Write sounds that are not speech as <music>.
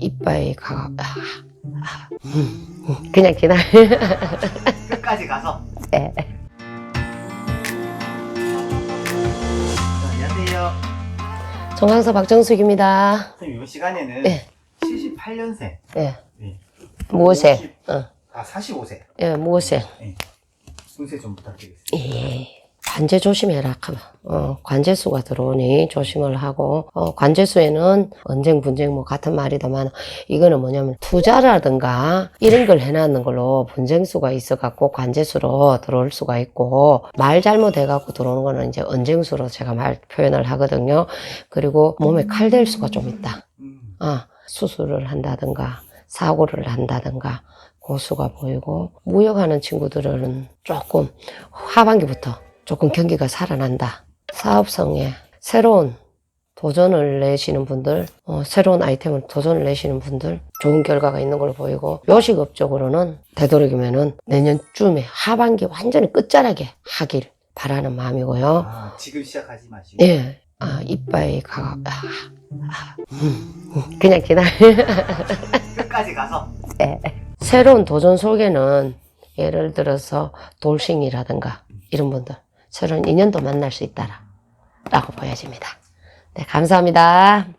이빨이 가, 아, 아, 음, 음, 그냥 기다려. <laughs> 끝까지 가서. 네. 자, 안녕하세요. 정강사 박정숙입니다. 선생님, 이 시간에는 네. 78년생. 예. 네. 무엇에? 50, 어, 아, 45세. 예, 무엇에? 운세 좀 부탁드리겠습니다. 예. 관제 조심해라. 어, 관제수가 들어오니 조심을 하고 어, 관제수에는 언쟁 분쟁 뭐 같은 말이다만 이거는 뭐냐면 투자라든가 이런 걸 해놨는 걸로 분쟁수가 있어 갖고 관제수로 들어올 수가 있고 말 잘못해 갖고 들어오는 거는 이제 언쟁수로 제가 말 표현을 하거든요. 그리고 몸에 칼댈 수가 좀 있다. 음. 아, 수술을 한다든가 사고를 한다든가 고수가 보이고 무역하는 친구들은 조금 하반기부터 조금 경기가 살아난다. 사업성에 새로운 도전을 내시는 분들, 어, 새로운 아이템을 도전을 내시는 분들 좋은 결과가 있는 걸로 보이고 요식업적으로는 되도록이면은 내년쯤에 하반기 완전히 끝자락에 하길 바라는 마음이고요. 아, 지금 시작하지 마시고. 예. 아, 이빨이 가, 아, 아, 음, 음, 그냥 기다려. <laughs> 끝까지 가서. 새로운 도전 속에는 예를 들어서 돌싱이라든가 이런 분들 새로운 인연도 만날 수 있다라 라고 보여집니다. 네, 감사합니다.